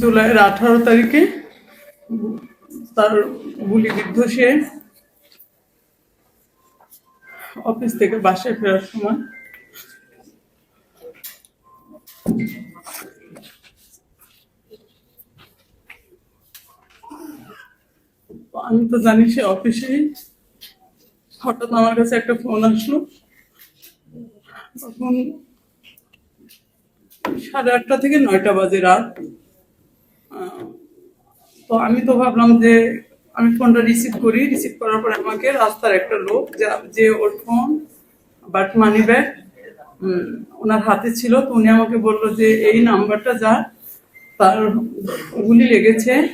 জুলাইয়ের আঠারো তারিখে তার গুলিবিদ্ধ সে অফিস থেকে বাসায় ফেরার সময় আমি তো জানি সে অফিসেই হঠাৎ আমার কাছে একটা ফোন আসলো। তখন সাড়ে আটটা থেকে নয়টা বাজে রাত। তো আমি তো ভাবলাম যে আমি ফোনটা রিসিভ করি। রিসিভ করার পরে আমাকে রাস্তার একটা লোক যা- ওর ফোন বাট মানি ব্যাগ ওনার হাতে ছিল। তো উনি আমাকে বলল যে, এই নাম্বারটা যা, তার গুলি লেগেছে।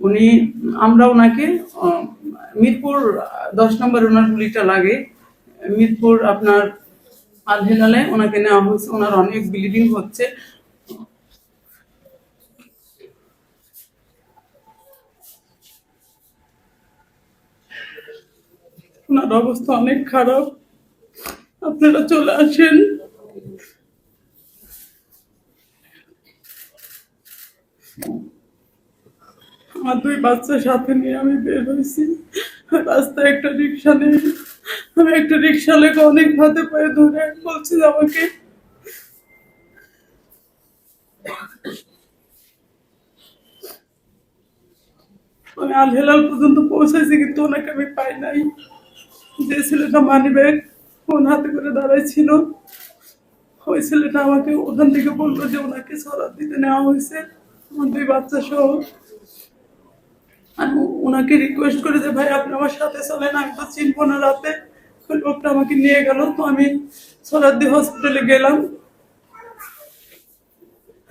উনি, আমরা ওনাকে মিরপুর, দশ নম্বর ওনার গুলিটা লাগে। মিরপুর আপনার আল হেলালে ওনাকে নেওয়া হয়েছে। ওনার অনেক ব্লিডিং হচ্ছে। ওনার অবস্থা অনেক খারাপ। আপনারা চলে আসেন। আমার দুই বাচ্চা সাথে নিয়ে আমি বের হয়েছি। রাস্তায় একটা রিক্সা নেই। আমি একটা রিক্সা লেগে অনেক হাতে পায়ে ধরে বলছি, আমাকে আমি আল হেলাল পর্যন্ত পৌঁছাইছি, কিন্তু ওনাকে আমি পাই নাই। যে ছেলেটা মানি ব্যাগ ফোন হাতে করে দাঁড়াই ছিল ওই ছেলেটা আমাকে ওখান থেকে বলল যে ওনাকে সরাত দিতে নেওয়া হয়েছে, আমার দুই বাচ্চা সহ। আমি ওনাকে রিকোয়েস্ট করে যে, ভাই, আপনি আমার সাথে চলেন, আমি তো চিনবো না রাতে। লোকটা আমাকে নিয়ে গেল, তো আমি সরাদ্দি হসপিটালে গেলাম।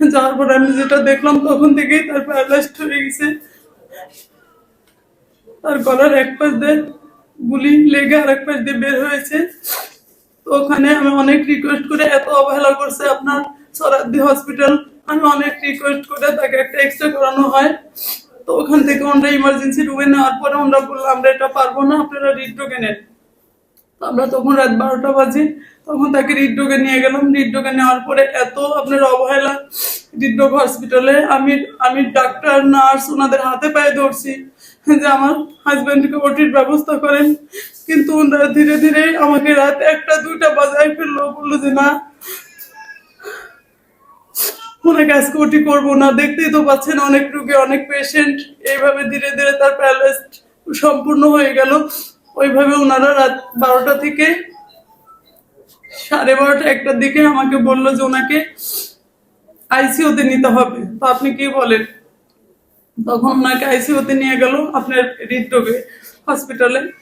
যাওয়ার পর আমি যেটা দেখলাম, তখন থেকেই তার প্যারালাইজড হয়ে গেছে। তার গলার এক পাশ দিয়ে গুলি লেগে আর এক পাশ দিয়ে বের হয়েছে। তো ওখানে আমি অনেক রিকোয়েস্ট করে এত অবহেলা করছে আপনার সরাদি হসপিটাল আমি অনেক রিকোয়েস্ট করে তাকে একটা এক্সরে করানো হয়। তো ওখান থেকে আমরা ইমার্জেন্সি রুমে নেওয়ার পরে আমরা বললাম, আমরা এটা পারব না, আপনারা হৃদরোগে নেন। আমরা তখন রাত বারোটা বাজে, তখন তাকে হৃদরোগে নিয়ে গেলাম। হৃদরোগে নেওয়ার পরে এত আপনার অবহেলা, হৃদরোগ হসপিটালে আমি আমি ডাক্তার, নার্স ওনাদের হাতে পায়ে ধরছি যে আমার হাজব্যান্ডকে ওটির ব্যবস্থা করেন। কিন্তু ওনারা ধীরে ধীরে আমাকে রাত একটা, দুইটা বাজায় ফেলল, বলল যে না ওনাকে আজকে ওটি করব না, দেখতেই তো পাচ্ছেন অনেক রুগী অনেক পেশেন্ট এইভাবে ধীরে ধীরে তার প্যারালাইজ সম্পূর্ণ হয়ে গেল। ওইভাবে ওনারা রাত বারোটা থেকে সাড়ে বারোটা একটার দিকে আমাকে বলল যে ওনাকে আইসিওতে নিতে হবে। তো আপনি কি বলেন? তখন ওনাকে আইসিওতে নিয়ে গেল আপনার হৃদরোগে হসপিটালে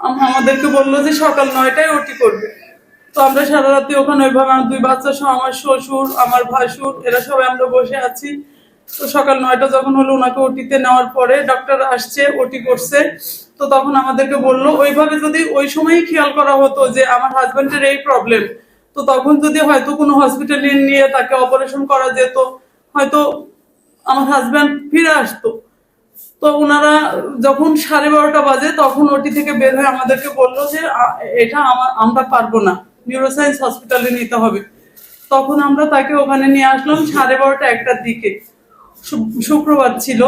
আম- আমাদেরকে বলল যে সকাল নয়টায় ওটি করবে। তো আমরা সারা রাতে ওখানে ওইভাবে আমার দুই বাচ্চা সহ আমার শ্বশুর, আমার ভাসুর, এরা সবাই আমরা বসে আছি। তো সকাল নয়টা যখন হলো ওনাকে ওটিতে নেওয়ার পরে ডক্টর আসছে ওটি করছে। তো তখন আমাদেরকে বলল, ওইভাবে যদি ওই সময়ই খেয়াল করা হতো যে আমার হাজব্যান্ডের এই প্রবলেম তো তখন যদি হয়তো কোনো হসপিটালে নিয়ে তাকে অপারেশন করা যেত। হয়তো আমার হাজব্যান্ড ফিরে আসতো। তো ওনারা যখন সাড়ে বারোটা বাজে, তখন ওটি থেকে বের হয়ে আমাদেরকে বলল যে এটা আমার আমরা পারব না। নিউরোসায়েন্স হসপিটালে নিতে হবে। তখন আমরা তাকে ওখানে নিয়ে আসলাম সাড়ে বারোটা একটার দিকে। শুক্রবার ছিল।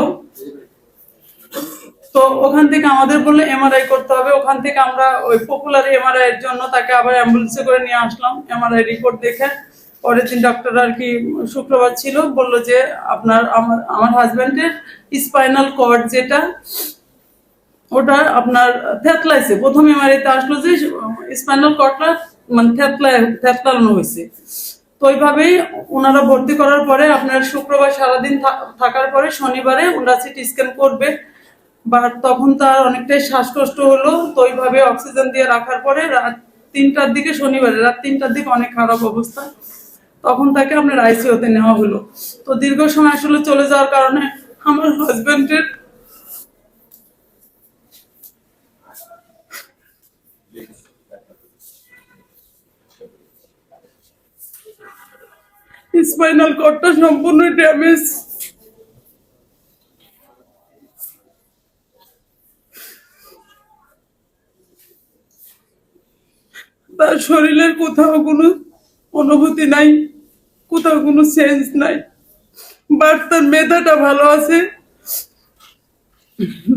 তো ওখান থেকে আমাদের বলল এমআরআই করতে হবে। ওখান থেকে আমরা ওই পপুলার এমআরআই এর জন্য তাকে আবার অ্যাম্বুলেন্সে করে নিয়ে আসলাম। এমআরআই রিপোর্ট দেখে পরের দিন ডক্টর আর কি শুক্রবার ছিল। বলল যে আপনার, আমার আমার হাজব্যান্ডের স্পাইনাল কর্ড যেটা, ওটা আপনার থ্যাতলাইছে প্রথম এমআরআইতে আসলো যে স্পাইনাল কর্ডটা মানে থ্যাতলা থ্যাতলানো হয়েছে। তো ওইভাবেই ওনারা ভর্তি করার পরে আপনার শুক্রবার সারাদিন থাকার পরে শনিবারে ওনারা সিটি স্ক্যান করবে। বা তখন তার অনেকটাই শ্বাসকষ্ট হলো, তো ওইভাবে অক্সিজেন দিয়ে রাখার পরে রাত তিনটার দিকে শনিবারে, রাত তিনটার দিকে অনেক খারাপ অবস্থা। তখন তাকে আপনার আইসিওতে নেওয়া হলো। তো দীর্ঘ সময় আসলে চলে যাওয়ার কারণে আমার হাজবেন্ডের স্পাইনাল কর্ডটা সম্পূর্ণ ড্যামেজ তার শরীরের কোথাও কোনো অনুভূতি নাই, কোথাও কোনো সেন্স নাই। বাট তার মেধাটা ভালো আছে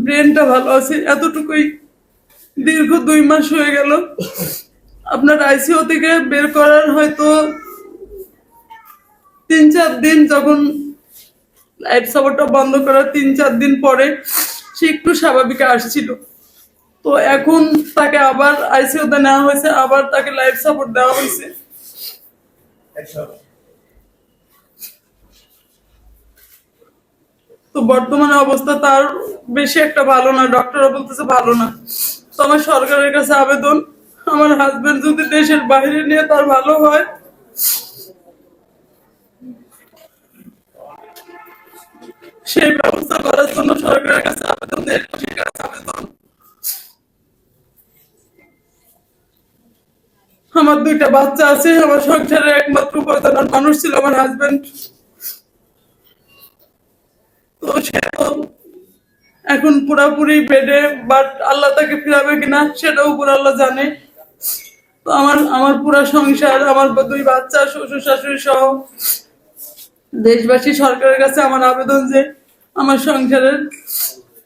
ব্রেনটা ভালো আছে। এতটুকুই। দীর্ঘ দুই মাস হয়ে গেল। আপনার আইসিও থেকে বের করার হয়তো তিন চার দিন যখন লাইফ সাপোর্টটা বন্ধ করার তিন চার দিন পরে সে একটু স্বাভাবিক আসছিল। তো এখন তাকে আবার আইসিওতে নেওয়া হয়েছে, আবার তাকে লাইফ সাপোর্ট দেওয়া হয়েছে। তো বর্তমানে অবস্থা তার বেশি একটা ভালো না ডক্টররা বলতেছে ভালো না। তো আমার সরকারের কাছে আবেদন, আমার হাজবেন্ড যদি দেশের বাইরে নিয়ে তার ভালো হয় সেই ব্যবস্থা করার জন্য সরকারের কাছে আবেদন আবেদন। আমার দুইটা বাচ্চা আছে, আমার সংসারের একমাত্র উপার্জনের মানুষ ছিল আমার হাজবেন্ড তো সে এখন পুরাপুরি বেডে বাট আল্লাহ তাকে ফিরাবে কিনা সেটাও উপর আল্লাহ জানে। তো আমার আমার পুরা সংসার, আমার দুই বাচ্চা, শ্বশুর শাশুড়ি সহ। দেশবাসী সরকারের কাছে আমার আবেদন যে আমার সংসারের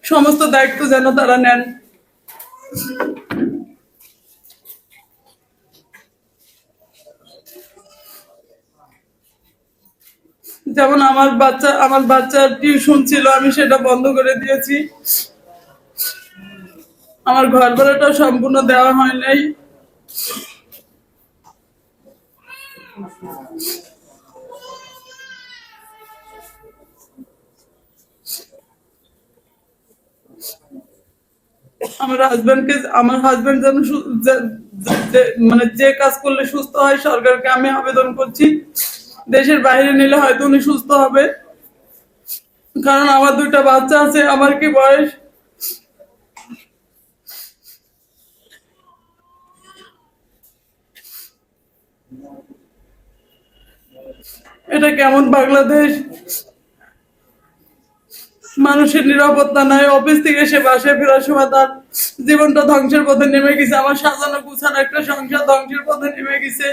সমস্ত দায়িত্ব যেন তারা নেন। যেমন আমার বাচ্চা, আমার বাচ্চার টিউশন ছিল, আমি সেটা বন্ধ করে দিয়েছি। আমার ঘর ভাড়াটাও সম্পূর্ণ দেওয়া হয় নাই। আমার হাজবেন্ডকে আমার হাজবেন্ড যেন মানে যে কাজ করলে সুস্থ হয়, সরকারকে আমি আবেদন করছি। দেশের বাইরে নিলে হয়তো উনি সুস্থ হবে। কারণ আমার দুইটা বাচ্চা আছে, আমার কি বয়স? এটা কেমন বাংলাদেশ? মানুষের নিরাপত্তা নাই, অফিস থেকে সে বাসায় ফেরার সময় তার জীবনটা ধ্বংসের পথে নেমে গেছে। আমার সাজানো গুছানো একটা সংসার ধ্বংসের পথে নেমে গেছে।